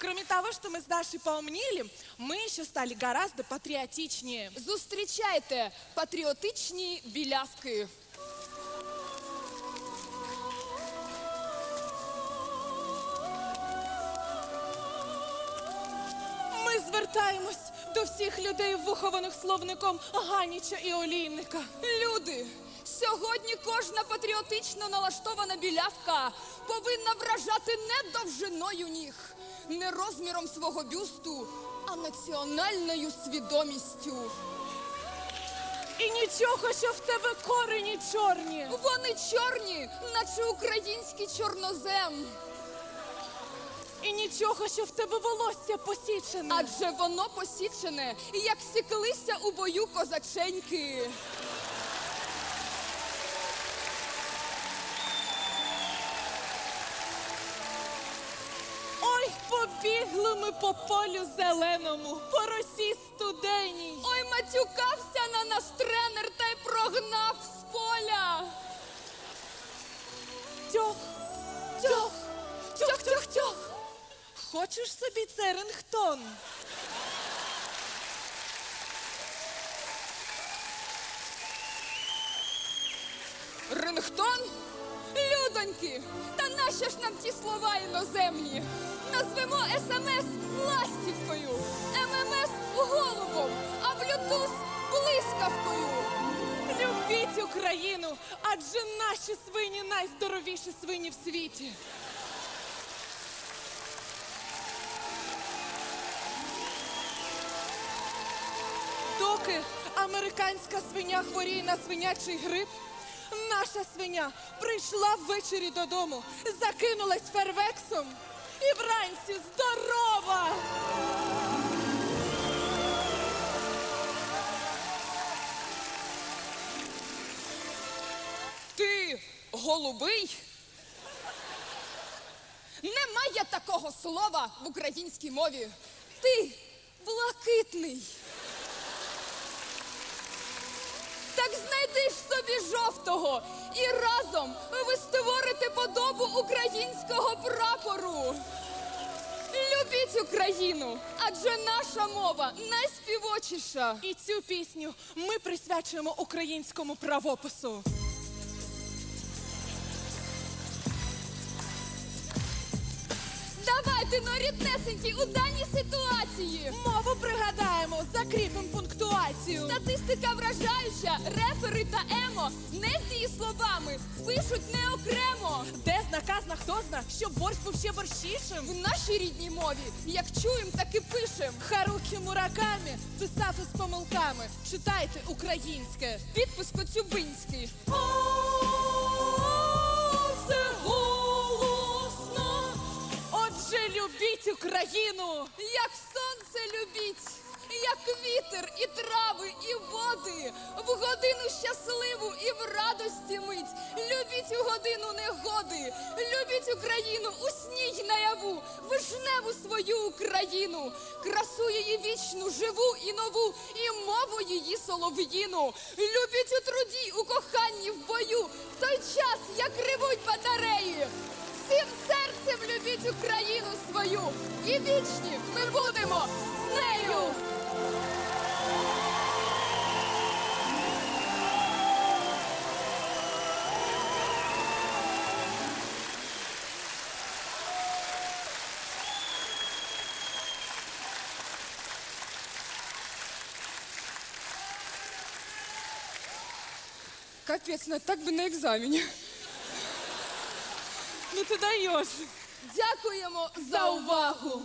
кроме того, что мы с Дашей поумнели, мы еще стали гораздо патриотичнее. Зустрічайте патріотичні білявки. Ми звертаємось до всіх людей, вихованих словником Ганіча і Олійника. Люди, сьогодні кожна патріотично налаштована білявка повинна вражати не довжиною ніг, не розміром свого бюсту, а національною свідомістю. І нічого, що в тебе корені чорні. Вони чорні, наче український чорнозем, І нічого, що в тебе волосся посічене. адже воно посічене, як сіклися у бою козаченьки. Побігли ми по полю зеленому, по росі студеній. Ой, матюкався на нас тренер та й прогнав з поля. Тьох, тьох, Тьох-тьох-тьох. хочеш собі це рингтон? Рингтон? Людоньки! Та нащо ж нам ті слова іноземні? Назвемо СМС ластівкою, ММС голубом, а Блютуз блискавкою. Любіть Україну, адже наші свині найздоровіші свині в світі. Доки американська свиня хворіє на свинячий грип, наша свиня прийшла ввечері додому, закинулась фервексом і вранці здорова. Ти голубий? Немає такого слова в українській мові. Ти блакитний. Так знайди ж собі жовтого і разом ви створите подобу українського прапору. Любіть Україну, адже наша мова найспівочіша. І цю пісню ми присвячуємо українському правопису. Давайте ну, ріднесенькі у даній ситуації. Мову пригадаємо, закріпимо пунктуацію. Статистика вражаюча, репери та емо не з її словами пишуть не окремо. Де знаказна, хто зна, що борщ був ще борщішим. В нашій рідній мові, як чуєм, так і пишем. Харукі Муракамі писав із помилками. Читайте українське. Підпис Коцюбинський. Любіть Україну. Як сонце любіть, як вітер, і трави, і води, в годину щасливу і в радості мить. Любіть у годину негоди, любіть Україну у сній наяву, вишневу свою Україну, красу її вічну, живу і нову, і мову її солов'їну. Любіть у труді, у коханні, в бою, в той час, як ревуть батареї. Всім серцем любіть Україну свою і вічні ми будемо з нею. Капець, не так би на екзамені. Ну ти даєш. Дякуємо за увагу.